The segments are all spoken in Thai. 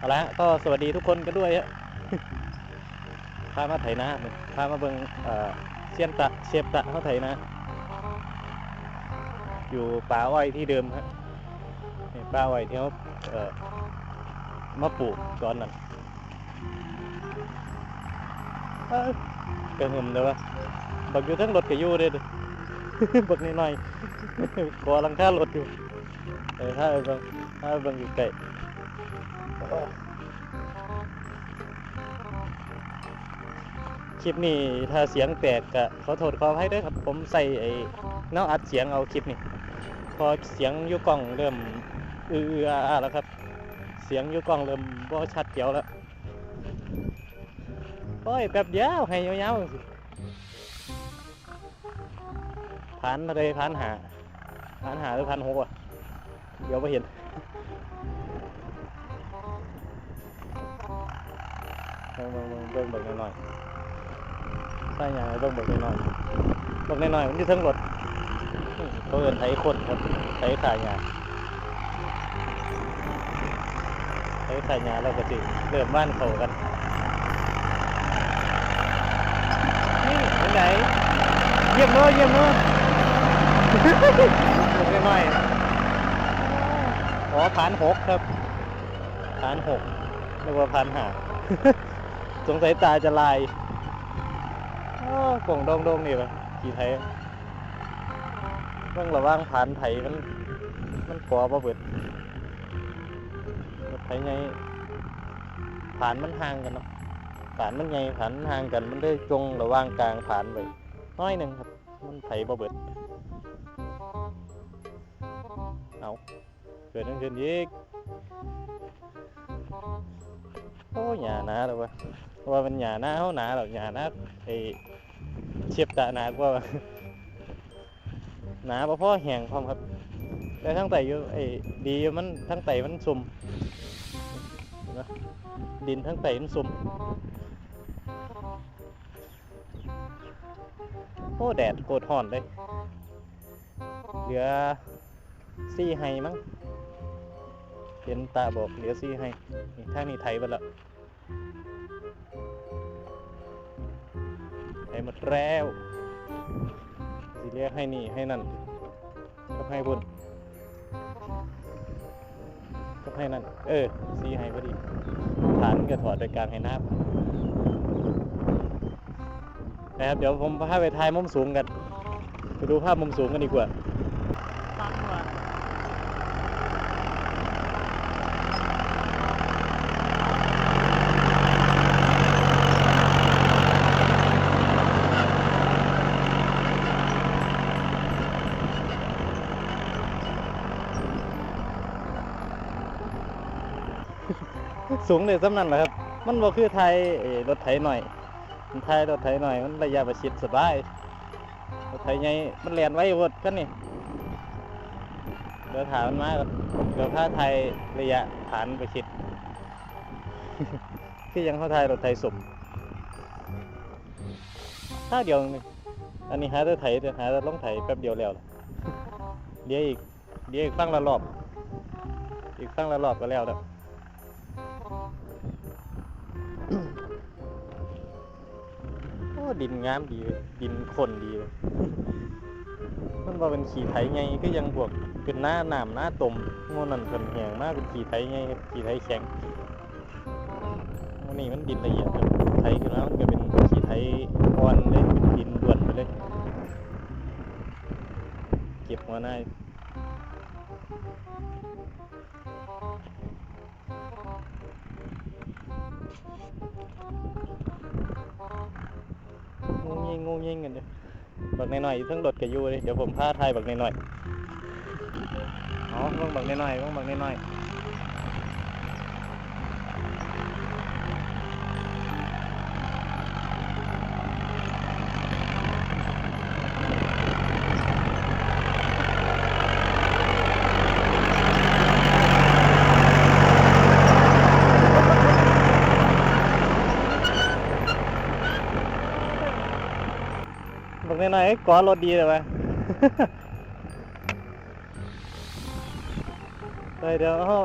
เอาละก็สวัสดีทุกคนกันด้วยฮะพามาไถนาพามาเบิงเชียนตะเชฟตะเขาไถนาอยู่ป่าอ้อยที่เดิมฮะนี่ป่าอ้อยที่เขาเอ่อมาปลูกตอนนั้นเกระหึ่มเลยวะบักอยู่ทั้งรถกับยู่เลยเด้อบักนิดหน่อยกอลังคารถอยู่เออถ้าเบิ่งถ้าเบิ่งอยู่ไกล คลิปนี้ถ้าเสียงแตกก็ขอโทษขออภัยด้วยครับ ผมใส่ไอ้น้าอัดเสียงเอาคลิปนี้ พอเสียงอยู่กล้องเริ่มอืออาแล้วครับ เสียงอยู่กล้องเริ่มบ่ชัดเจียวแล้วโอ้ยแป๊บเดียวให้ยาวๆสิผ่านมาเลยผ่านหาผ่านหาหรือผ่านหกวะเดี๋ยวไปเห็น เบิ่งเบิ่งเบิ่งเบิ่งหน่อยใช่ยังไงเบิ่งเบิ่งหน่อยๆเบิ่งหน่อยๆมันอยู่เทั้งรถเขาเอินไถคนครับไถขายงาไถขายงาแล้วก็สิเริ่มบ้านเขากันนี่เป็นไงเยี่ยมเลยเยี่ยมเลยเบิ่งหน่อยๆอ๋อผ่านหกครับผ่านหกนึกว่าผ่านหา สงสัยตาจะลายกล่องดองดงนี่ปะขี่ไทยต้องระวังผ่านไถมัน มันกอบ่เบิดไถไงผ่านมันห่างกันเนาะผ่านมันไงผ่านมันห่างกัน มันได้จงระว่างกลางผ่านไปน้อยหนึ่งครับ มันไถบ่เบิด เอาเกิดนั่นขึ้นอีกโอ้หยาหนาแล้ววะ ว่ามันหยาหน้าเขาหนาหรอกหยาหน้าไอเชียบตาหนากว่าหนาเพราะพ่อแห้งพร้อมครับแต่ทั้งไตอยู่ไอ้ดีมันทั้งไตมันซุ่มเห็นะดินทั้งไตมันซุ่มโอ้แดดโคตรห่อนเลยเหลือซี่ไฮมั้งเห็นตาบอกเหลือซี่ไฮนี่ทางนี้ไทยไปละ หมดแล้วสิเรียกให้นี่ให้นั่นก็ให้บุญก็ให้นั่น เออซีให้พอดีฐานก็ถอดโดยการให้น้ำนะครับเดี๋ยวผมพาไปถ่ายมุมสูงกัน ไปดูภาพมุมสูงกันดีกว่า สูงเลยสำนั่นแหละครับ มันบ่คือไทยรถไถหน่อยมันไทยรถไถหน่อย มันระยะประชิดสบายรถไถใหญ่มันแล่นไว้หมดกันนี่เดี๋ยวถามมันมาก่อนเดี๋ยวถ้าไทยระยะฐานประชิดที่ยังเขาไทยรถไถสมถ้าเดียวนึงอันนี้หาแต่ไถแต่หาแต่ลงไถแป๊บเดียวแล้วเดี๋ยวอีกเดี๋ยวอีกฟังละรอบ อีกฟังละรอบก็แล้วแล้ว ดินงามดีเว้ยดินคนดีเลยมันว่าเป็นขี่ไถไงก็ยังบวกเป็นหน้าหนามหน้าตมโง่นั่นเพิ่นแหงมากเป็นขี่ไถไงครับขี่ไถแข็งโมนี่มันดินละเอียดครับไถขึ้นมามันก็เป็นขี่ไถอ่อนเลยเป็นดินด่วนไปเลย เก็บหัวหน้ งูยิงงูยิงกันเลยบักในหน่อยๆทั้งรถกับยูเลยเดี๋ยวผมพาทายบักในหน่อยๆอ๋อเบิ่งบักในหน่อยๆเบิ่งบักในหน่อยๆ หน่อยก่อรถดีเลยวะเดี๋ยวเขา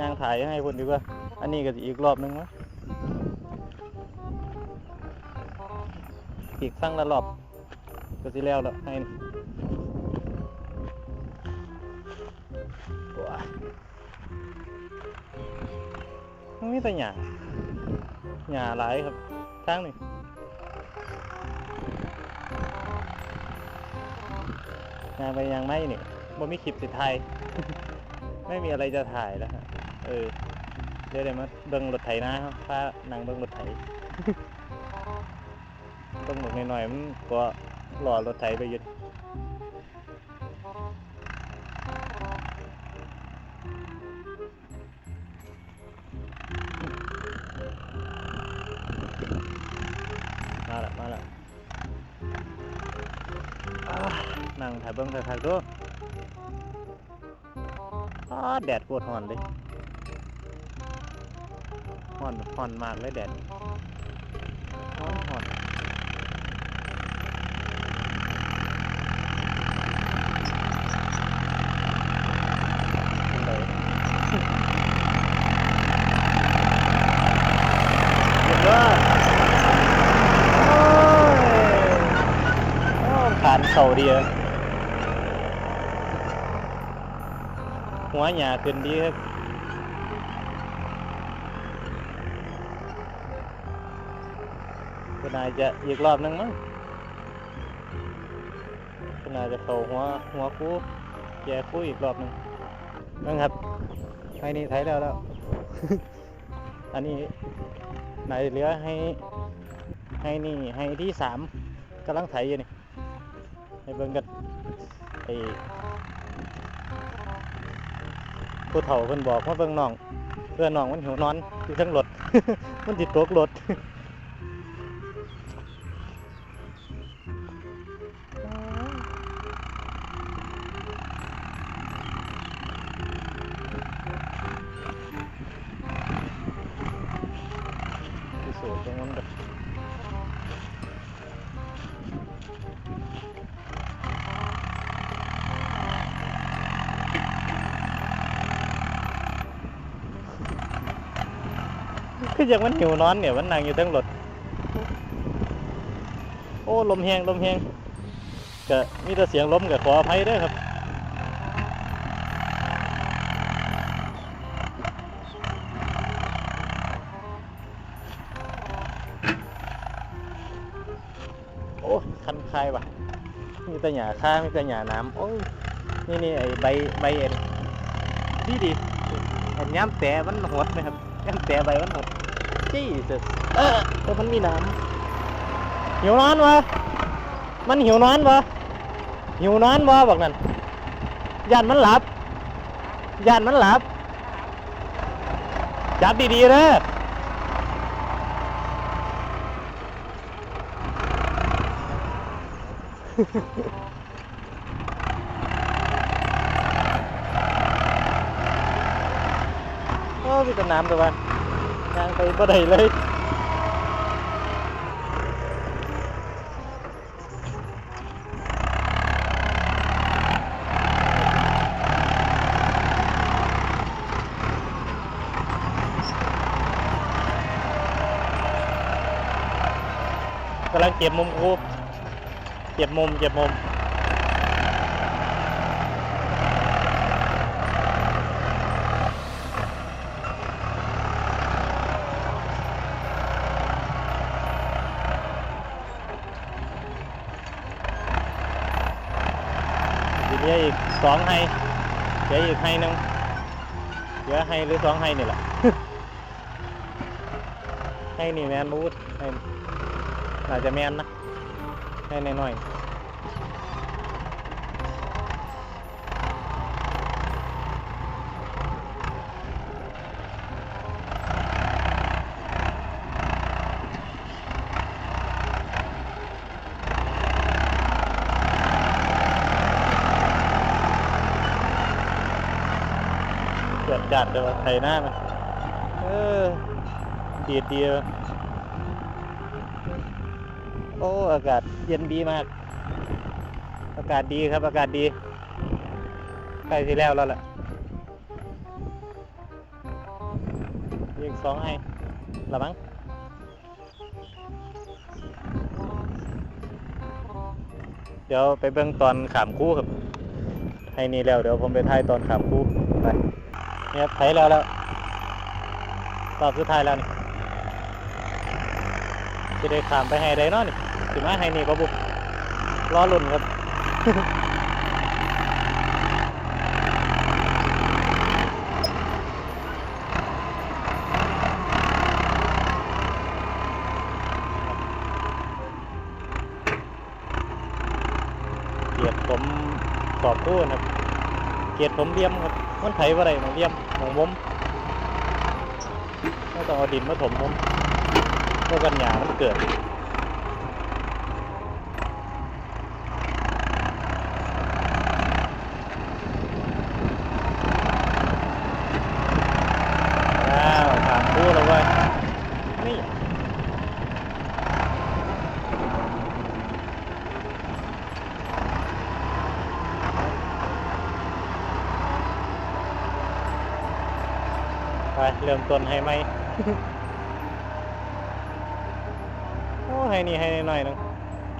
ยางถ่ายให้คนดีกว่า อันนี้ก็อีกรอบนึงมั้งอีกฟังละรอบก็สิแล้วแล้วให้นี่ว้ามันมีแต่หญ้าหญ้าหลายครับทางนี่ ยางไปยางไม่นี่บ่มีคลิปสิถ่ายไม่มีอะไรจะถ่ายแล้วฮะเออเดี๋ยวเดี๋ยวมาเบิ่งรถไถนะครับพานั่งเบิ่งรถไถต้องหมกหน่อยๆมันก็หล่อรถไถไปยึดมาละมาละ นั่งถ่ายเบิ่งถ่ายถ่ายดูแดดโคตรร้อนเลยร้อนร้อนมากเลยแดดร้อนร้อนเลยเยอะโอ้ยโอ้ขานเข่าดีอะ หัวหยาขึ้นดีครับคุณนายจะอีกรอบนึงมั้งคุณนายจะเข่าหัวหัวคู่แย่คู่อีกรอบนึงนั่นครับไอ้นี่ไถแล้วแล้ว อันนี้นายเหลือให้ให้นี่ให้ที่สามกำลังไถอยู่นี่ให้เบิ่งกันไอ้ ผู้เฒ่าเพิ่นบอกว่าเบิ่งน้องเพื่อนน้องมันหิวนอนอยู่ทั้งรถ มันติดตกรถ ย่างมันหิวนอนเนี่ยมันนั่งอยู่ทั้งรถโอ้ลมแหงลมแหงก็มีแต่เสียงลมกับขออภัยด้วยครับโอ้คันคายว่ะมีแต่หญ้าค่ามีแต่หญ้าน้ำโอ้ยนี่นี่ไอ้ใบใบเอ็นดีดีเห็นย้ำแต่มันหดไหมครับย้ำแต่ใบมันหด จี้สุดเออเออมันมีน้ำหิวนอนวะมันหิวนอนวะหิวนอนวะบอกนั่นยันมันหลับยันมันหลับ จับดีๆนะโอ้มีแต่น้ำตัวบ้าน ยางไปบ่ได้เลยกำลังเก็บมุมครูเก็บมุมเก็บมุม ทีนี้อีกสองไฮเหลืออีกไฮนึงเหลือไฮหรือสองไฮนี่แหละไฮนี่แมนบูดไฮน่าจะแมนนะไฮน้อยๆ จัดเลยว่าไทยหน้ามันเออดีดดีวะโอ้อากาศเย็นดีมาก อากาศดีครับ อากาศดีใกล้ที่แล้วแล้วแหละอีกสองให้ละมั้งเดี๋ยวไปเบิ่งตอนขามคู่ครับให้นี่แล้วเดี๋ยวผมไปถ่ายตอนขามคู่ เนี่ยไถแล้วแล้วรอบสุดท้ายแล้วนี่จะได้ขามไปให้ได้เนาะนี่สิมาให้นี่ปะบุรอลุ่นครับเกียดผมขอบคู่นะครับเกียดผมเลี่ยมครับมันไถว่าไรมันเลี่ยม หมองมุมไม่ต้องเอาดินมาถมมุมเพื่อกันหยามันเกิด ว้าวถามคู่แล้วเว้ยนี่ ไปเริ่มต้นให้ไหมโอ้ให้นี่ให้หน่อยๆหนึง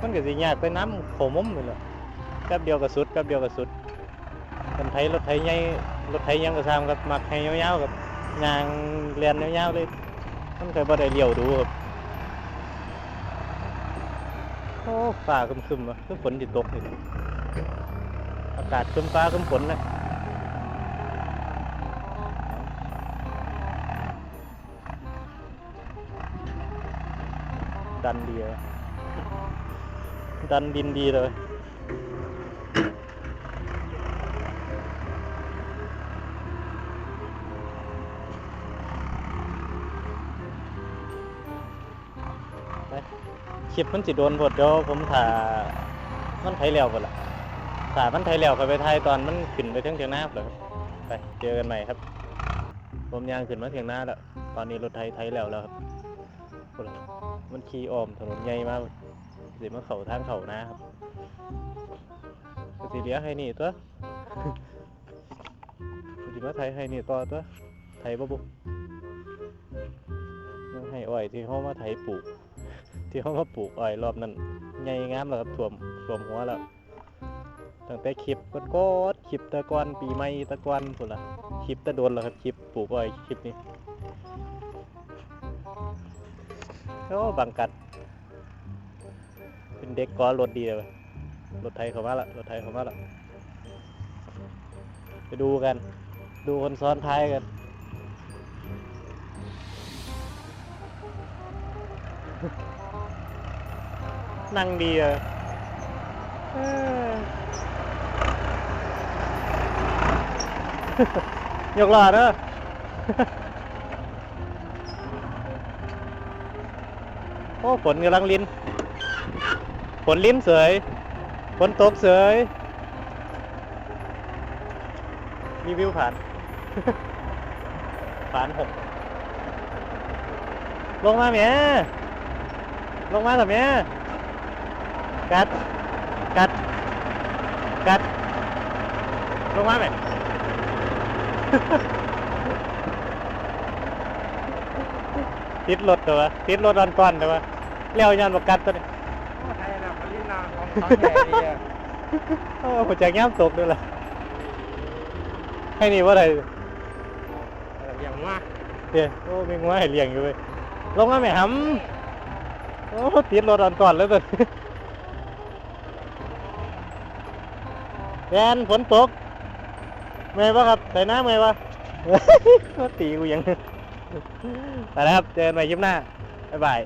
มันก็สิยากไปน้ำโขมุมเลยเหรอแป๊บเดียวก็สุดแป๊บเดียวก็สุดคนไทยรถไทยใหญ่รถไทยยังก็ซ้ำครับมักให้ยาวๆกับยางเรียนยาวๆเลยมันเคยบ่ได้เลี้ยวดูครับโอ้ฟ้าครึมๆอะคือฝนติตกนี่อากาศครึมฟ้าครึมฝนนะ ดันดีเลยดันดินดีเลยไปคลิปมันสิโดนพดเดี๋ยวผมถ่ามันไทยแล้วหมดละถ่ามันไทยแล้วค่อยไปไทยตอนมันขึ้นไปเที่ยงเทียงหน้าเลยไปเจอกันใหม่ครับ ผมยางขึ้นมาเทียงหน้าแล้ว ตอนนี้รถไทยไทยแล้วแล้วครับพุ่นล่ะ มันขี่อ้อมถนนใหญ่มากสิมาเขาทางเขานะครับสิเลี้ยให้นี่ตัวสิมาไทยให้นี่ต่อตัวไทยบ่บุยังให้อ้อยที่เขามาไทยปลูก ที่เขามาปลูกอ้อยรอบนั้นใหญ่งามแล้วครับท่วมท่วมหัวแล้วตั้งแต่คลิปกดกดๆคลิปตะกอนปีใหม่ตะกอนพุ่นละคลิปตะโดนแล้วครับคลิปปลูกอ้อยคลิปนี้ โอ้บังกัด เป็นเด็กกอรถดีเลยเว้ยรถไทยเข้ามาละรถไทยเข้ามาละไปดูกัน ดูคนซ้อนท้ายกันนั่งดีอะเออยกหลอดเนอะ โอ้ฝนกำลังลิ้นฝนลิ้นเสยฝนตกเสยรีวิวผ่าน ผ่านหกลงมาเมียลงมาสับเมียกัด กัด กัด ลงมาไหมติดรถตัววะติดรถรันก่อนตัววะ เลี้ยวยันบอกกัดตัวนี้ไทยนะปรินาของของใหญ่ดีอะโอ้หัวใจย่ำตกด้วยล่ะให้นี่ว่าอะไรอย่างว่าเดี๋ยวโอ้มีงัวให้เลี้ยงอยู่เว้ยลงมาไหมหำโอ้ติดรถรันก่อนแล้วตัวนี้แดนฝนตกเมย์ปะครับใส่น้ำเมย์ปะตีกูยังไปแล้วครับเจอกันใหม่คลิปหน้าบ๊ายบาย